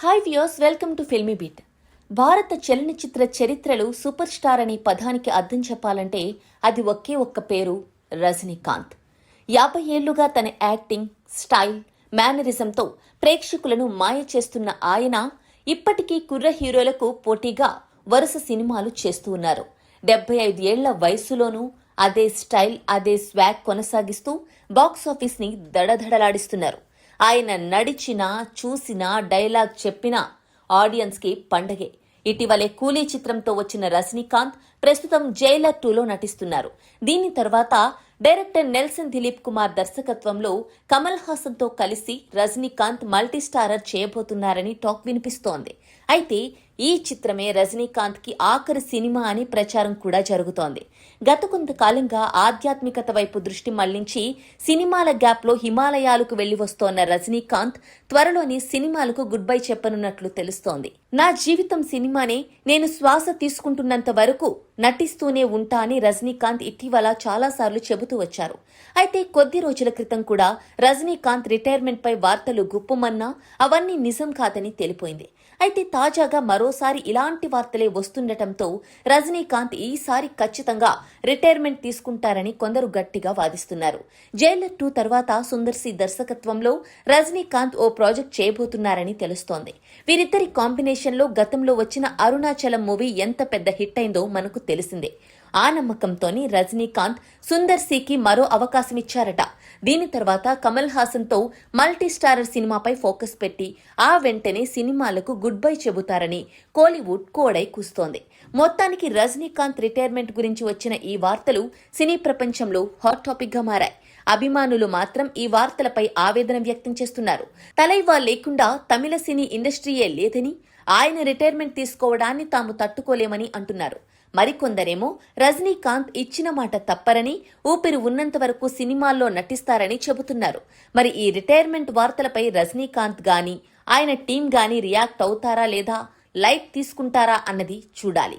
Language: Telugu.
Hi views welcome to Filmibeat భారత చలనచిత్ర చరిత్రలో సూపర్ స్టార్ అనే పదానికి అర్థం చెప్పాలంటే అది ఒకే ఒక్క పేరు రజనీకాంత్. యాభై ఏళ్ళుగా తన యాక్టింగ్ స్టైల్ మేనరిజంతో ప్రేక్షకులను మాయ చేస్తున్న ఆయన ఇప్పటికీ కుర్ర హీరోలకు పోటీగా వరుస సినిమాలు చేస్తూ ఉన్నారు. డెబ్బై ఐదు ఏళ్ళ వయసులోనూ అదే స్టైల్ అదే స్వాగ్ కొనసాగిస్తూ బాక్సాఫీస్ని దడదడలాడిస్తున్నారు. ఆయన నడిచినా చూసినా డైలాగ్ చెప్పినా ఆడియన్స్కి పండగే. ఇటీవలే కూలీ చిత్రంతో వచ్చిన రజనీకాంత్ ప్రస్తుతం జైలర్ టూలో నటిస్తున్నారు. దీని తర్వాత డైరెక్టర్ నెల్సన్ దిలీప్ కుమార్ దర్శకత్వంలో కమల్ హాసన్తో కలిసి రజనీకాంత్ మల్టీస్టారర్ చేయబోతున్నారని టాక్ వినిపిస్తోంది. అయితే ఈ చిత్రమే రజనీకాంత్కి ఆఖరి సినిమా అని ప్రచారం కూడా జరుగుతోంది. గత కొంతకాలంగా ఆధ్యాత్మికత వైపు దృష్టి మళ్ళించి సినిమాల గ్యాప్లో హిమాలయాలకు వెళ్ళి వస్తోన్న రజనీకాంత్ త్వరలోని సినిమాలకు గుడ్ బై చెప్పనున్నట్లు తెలుస్తోంది. నా జీవితం సినిమానే నేను శ్వాస తీసుకుంటున్నంత వరకు నటిస్తూనే ఉంటా అని రజనీకాంత్ ఇటీవల చాలాసార్లు చెబుతూ వచ్చారు. అయితే కొద్ది రోజుల క్రితం కూడా రజనీకాంత్ రిటైర్మెంట్ పై వార్తలు గుప్పుమన్నా అవన్నీ నిజం కాదని తెలిపోయింది. అయితే తాజాగా మరోసారి ఇలాంటి వార్తలే వస్తుండటంతో రజనీకాంత్ ఈసారి ఖచ్చితంగా రిటైర్మెంట్ తీసుకుంటారని కొందరు గట్టిగా వాదిస్తున్నారు. జైలర్ టూ తర్వాత సుందర్ సి దర్శకత్వంలో రజనీకాంత్ ఓ ప్రాజెక్ట్ చేయబోతున్నారని తెలుస్తోంది. వీరిద్దరి కాంబినేషన్లో గతంలో వచ్చిన అరుణాచలం మూవీ ఎంత పెద్ద హిట్ అయిందో మనకు తెలిసిందే. ఆ నమ్మకంతోని రజనీకాంత్ సుందర్ సికి మరో అవకాశం ఇచ్చారట దీని తర్వాత కమల్ హాసన్తో మల్టీ స్టారర్ సినిమాపై ఫోకస్ పెట్టి ఆ వెంటనే సినిమాలకు గుడ్ బై చెబుతారని కోలీవుడ్ కోడై కూస్తోంది. మొత్తానికి రజనీకాంత్ రిటైర్మెంట్ గురించి వచ్చిన ఈ వార్తలు సినీ ప్రపంచంలో హాట్ టాపిక్గా మారాయి. అభిమానులు మాత్రం ఈ వార్తలపై ఆవేదన వ్యక్తం చేస్తున్నారు. తలైవా లేకుండా తమిళ సినీ ఇండస్ట్రీయే లేదని ఆయన రిటైర్మెంట్ తీసుకోవడాన్ని తాము తట్టుకోలేమని అంటున్నారు. మరికొందరేమో రజనీకాంత్ ఇచ్చిన మాట తప్పరని ఊపిరి ఉన్నంత వరకు సినిమాల్లో నటిస్తారని చెబుతున్నారు. మరి ఈ రిటైర్మెంట్ వార్తలపై రజనీకాంత్ గాని ఆయన టీం గాని రియాక్ట్ అవుతారా లేదా? లైట్ తీసుకుంటారా అన్నది చూడాలి.